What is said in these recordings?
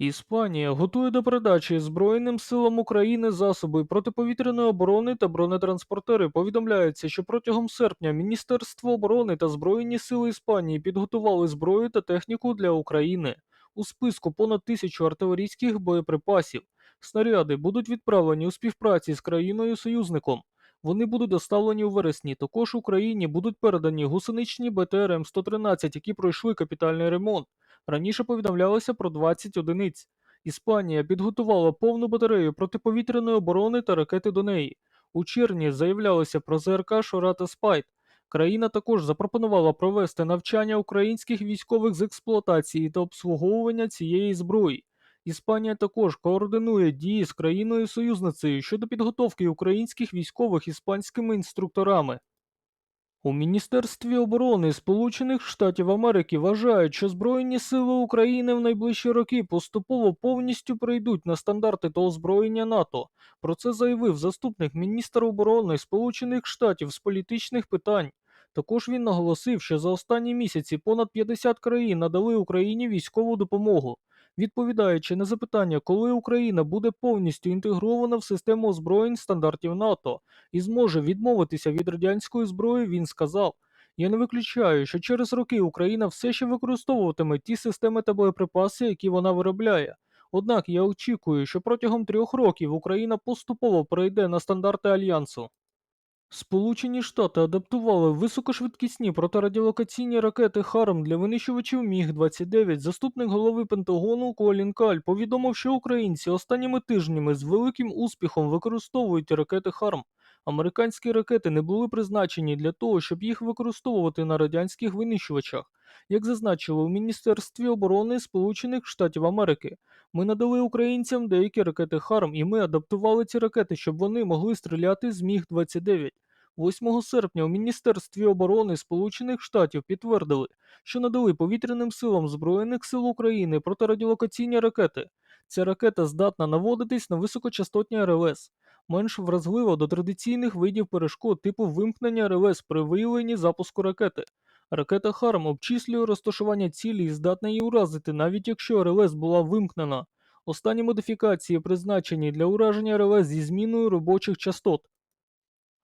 Іспанія готує до передачі Збройним силам України засоби протиповітряної оборони та бронетранспортери. Повідомляється, що протягом серпня Міністерство оборони та Збройні сили Іспанії підготували зброю та техніку для України. У списку понад тисячу артилерійських боєприпасів. Снаряди будуть відправлені у співпраці з країною-союзником. Вони будуть доставлені у вересні. Також Україні будуть передані гусеничні БТР М113, які пройшли капітальний ремонт. Раніше повідомлялося про 20 одиниць. Іспанія підготувала повну батарею протиповітряної оборони та ракети до неї. У червні заявлялося про ЗРК Шора та Спайт. Країна також запропонувала провести навчання українських військових з експлуатації та обслуговування цієї зброї. Іспанія також координує дії з країною-союзницею щодо підготовки українських військових іспанськими інструкторами. У Міністерстві оборони Сполучених Штатів Америки вважають, що Збройні сили України в найближчі роки поступово повністю прийдуть на стандарти та озброєння НАТО. Про це заявив заступник міністра оборони Сполучених Штатів з політичних питань. Також він наголосив, що за останні місяці понад 50 країн надали Україні військову допомогу. Відповідаючи на запитання, коли Україна буде повністю інтегрована в систему озброєнь стандартів НАТО і зможе відмовитися від радянської зброї, він сказав: Я не виключаю, що через роки Україна все ще використовуватиме ті системи та боєприпаси, які вона виробляє. Однак я очікую, що протягом трьох років Україна поступово перейде на стандарти альянсу. Сполучені Штати адаптували високошвидкісні протирадіолокаційні ракети Харм для винищувачів Міг-29. Заступник голови Пентагону Колін Каль повідомив, що українці останніми тижнями з великим успіхом використовують ракети Харм. Американські ракети не були призначені для того, щоб їх використовувати на радянських винищувачах. Як зазначили у Міністерстві оборони Сполучених Штатів Америки, ми надали українцям деякі ракети Харм, і ми адаптували ці ракети, щоб вони могли стріляти з Міг-29. 8 серпня у Міністерстві оборони Сполучених Штатів підтвердили, що надали повітряним силам Збройних сил України протирадіолокаційні ракети. Ця ракета здатна наводитись на високочастотні РЛС, менш вразлива до традиційних видів перешкод типу вимкнення РЛС при виявленні запуску ракети. Ракета Харм обчислює розташування цілі і здатна її уразити, навіть якщо РЛС була вимкнена. Останні модифікації призначені для ураження РЛС зі зміною робочих частот.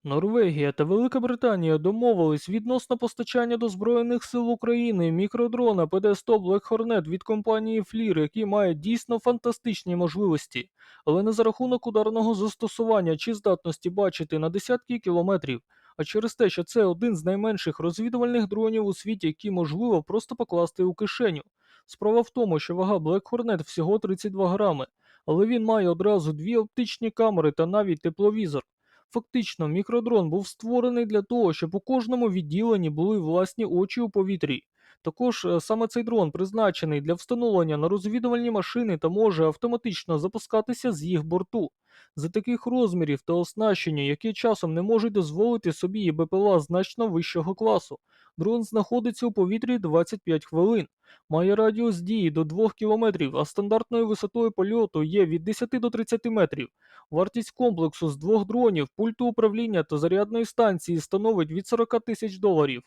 Норвегія та Велика Британія домовились відносно постачання до Збройних сил України мікродрона PD-100 Black Hornet від компанії FLIR, який має дійсно фантастичні можливості, але не за рахунок ударного застосування чи здатності бачити на десятки кілометрів, а через те, що це один з найменших розвідувальних дронів у світі, які можливо просто покласти у кишеню. Справа в тому, що вага Black Hornet всього 32 грами, але він має одразу дві оптичні камери та навіть тепловізор. Фактично, мікродрон був створений для того, щоб у кожному відділенні були власні очі у повітрі. Також е, саме цей дрон призначений для встановлення на розвідувальні машини та може автоматично запускатися з їх борту. За таких розмірів та оснащення, які часом не можуть дозволити собі і БПЛА значно вищого класу. Дрон знаходиться у повітрі 25 хвилин, має радіус дії до 2 км, а стандартною висотою польоту є від 10 до 30 метрів. Вартість комплексу з двох дронів, пульту управління та зарядної станції становить від 40 тисяч доларів.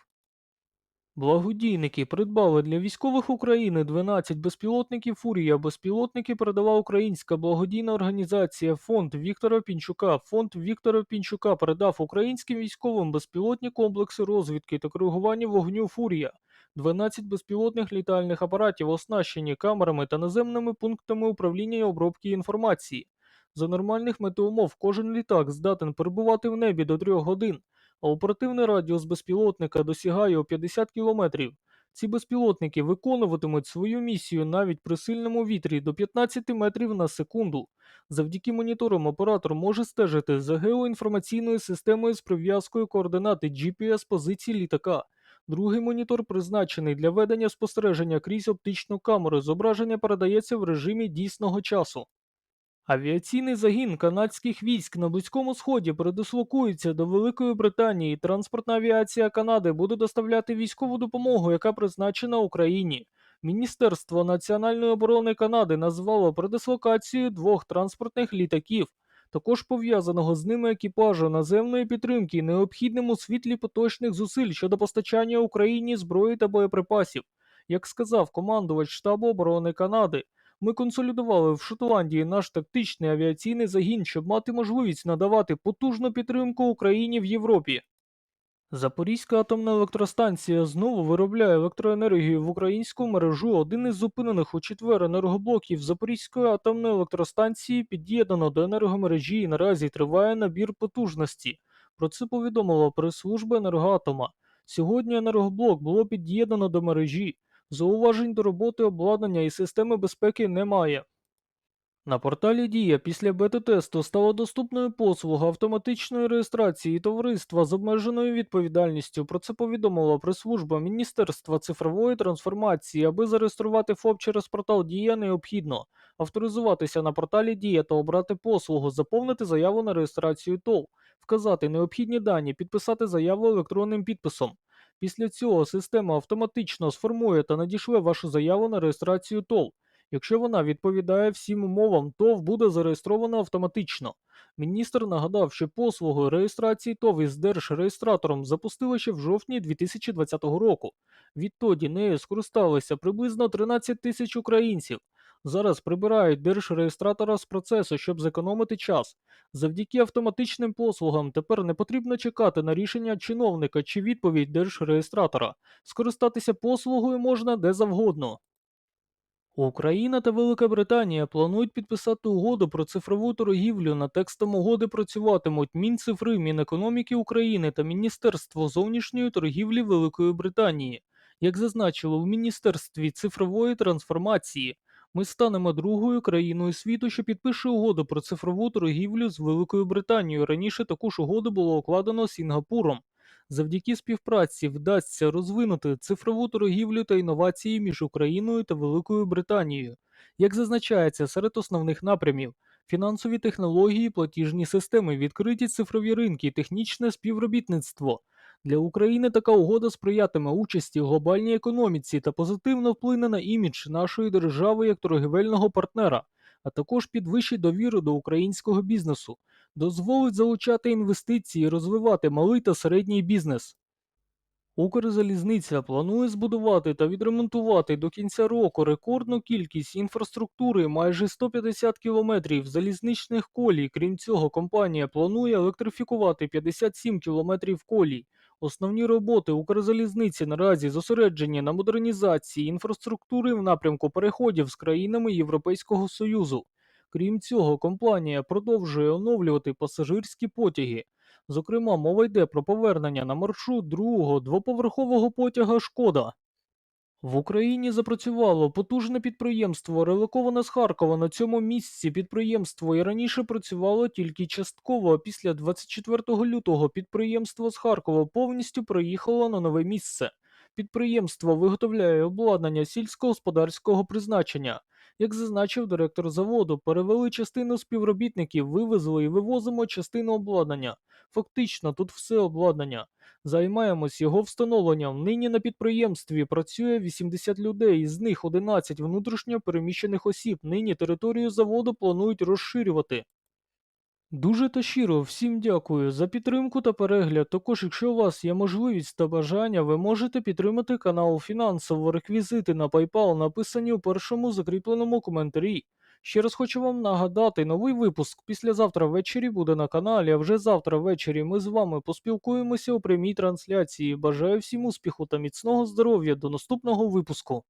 Благодійники придбали для військових України 12 безпілотників Фурія. Безпілотники передала українська благодійна організація Фонд Віктора Пінчука. Фонд Віктора Пінчука передав українським військовим безпілотні комплекси розвідки та коригування вогню Фурія. 12 безпілотних літальних апаратів оснащені камерами та наземними пунктами управління і обробки інформації. За нормальних метеумов кожен літак здатен перебувати в небі до 3 годин а оперативний радіус безпілотника досягає у 50 кілометрів. Ці безпілотники виконуватимуть свою місію навіть при сильному вітрі до 15 метрів на секунду. Завдяки моніторам оператор може стежити за геоінформаційною системою з прив'язкою координати GPS позиції літака. Другий монітор призначений для ведення спостереження крізь оптичну камеру. Зображення передається в режимі дійсного часу. Авіаційний загін канадських військ на Близькому Сході передислокується до Великої Британії. Транспортна авіація Канади буде доставляти військову допомогу, яка призначена Україні. Міністерство національної оборони Канади назвало передислокацію двох транспортних літаків, також пов'язаного з ними екіпажу наземної підтримки, необхідним у світлі поточних зусиль щодо постачання Україні зброї та боєприпасів. Як сказав командувач штабу оборони Канади, ми консолідували в Шотландії наш тактичний авіаційний загін, щоб мати можливість надавати потужну підтримку Україні в Європі. Запорізька атомна електростанція знову виробляє електроенергію в українську мережу. Один із зупинених у четвер енергоблоків Запорізької атомної електростанції під'єднано до енергомережі і наразі триває набір потужності. Про це повідомила прес-служба енергоатома. Сьогодні енергоблок було під'єднано до мережі. Зауважень до роботи обладнання і системи безпеки немає. На порталі Дія після бета-тесту стала доступною послуга автоматичної реєстрації товариства з обмеженою відповідальністю. Про це повідомила прес-служба Міністерства цифрової трансформації. Аби зареєструвати ФОП через портал Дія необхідно авторизуватися на порталі Дія та обрати послугу, заповнити заяву на реєстрацію ТОВ, вказати необхідні дані, підписати заяву електронним підписом. Після цього система автоматично сформує та надішле вашу заяву на реєстрацію ТОВ. Якщо вона відповідає всім умовам, ТОВ буде зареєстровано автоматично. Міністр нагадав, що послугу реєстрації ТОВ із держреєстратором запустили ще в жовтні 2020 року. Відтоді нею скористалися приблизно 13 тисяч українців. Зараз прибирають держреєстратора з процесу, щоб зекономити час. Завдяки автоматичним послугам тепер не потрібно чекати на рішення чиновника чи відповідь держреєстратора. Скористатися послугою можна де завгодно. Україна та Велика Британія планують підписати угоду про цифрову торгівлю. На текстом угоди працюватимуть Мінцифри, Мінекономіки України та Міністерство зовнішньої торгівлі Великої Британії. Як зазначило в Міністерстві цифрової трансформації, ми станемо другою країною світу, що підпише угоду про цифрову торгівлю з Великою Британією. Раніше таку ж угоду було укладено Сінгапуром. Завдяки співпраці вдасться розвинути цифрову торгівлю та інновації між Україною та Великою Британією. Як зазначається серед основних напрямів, фінансові технології, платіжні системи, відкриті цифрові ринки, технічне співробітництво. Для України така угода сприятиме участі в глобальній економіці та позитивно вплине на імідж нашої держави як торгівельного партнера, а також підвищить довіру до українського бізнесу дозволить залучати інвестиції і розвивати малий та середній бізнес. Укрзалізниця планує збудувати та відремонтувати до кінця року рекордну кількість інфраструктури майже 150 кілометрів залізничних колій. Крім цього, компанія планує електрифікувати 57 кілометрів колій. Основні роботи Укрзалізниці наразі зосереджені на модернізації інфраструктури в напрямку переходів з країнами Європейського Союзу. Крім цього, компанія продовжує оновлювати пасажирські потяги. Зокрема, мова йде про повернення на маршрут другого двоповерхового потяга Шкода. В Україні запрацювало потужне підприємство, релоковане з Харкова. На цьому місці підприємство і раніше працювало тільки частково. Після 24 лютого підприємство з Харкова повністю приїхало на нове місце. Підприємство виготовляє обладнання сільськогосподарського призначення. Як зазначив директор заводу, перевели частину співробітників, вивезли і вивозимо частину обладнання. Фактично, тут все обладнання. Займаємось його встановленням. Нині на підприємстві працює 80 людей, із них 11 внутрішньо переміщених осіб. Нині територію заводу планують розширювати. Дуже та щиро всім дякую за підтримку та перегляд. Також, якщо у вас є можливість та бажання, ви можете підтримати канал фінансово. Реквізити на PayPal написані у першому закріпленому коментарі. Ще раз хочу вам нагадати, новий випуск післязавтра ввечері буде на каналі, а вже завтра ввечері ми з вами поспілкуємося у прямій трансляції. Бажаю всім успіху та міцного здоров'я до наступного випуску.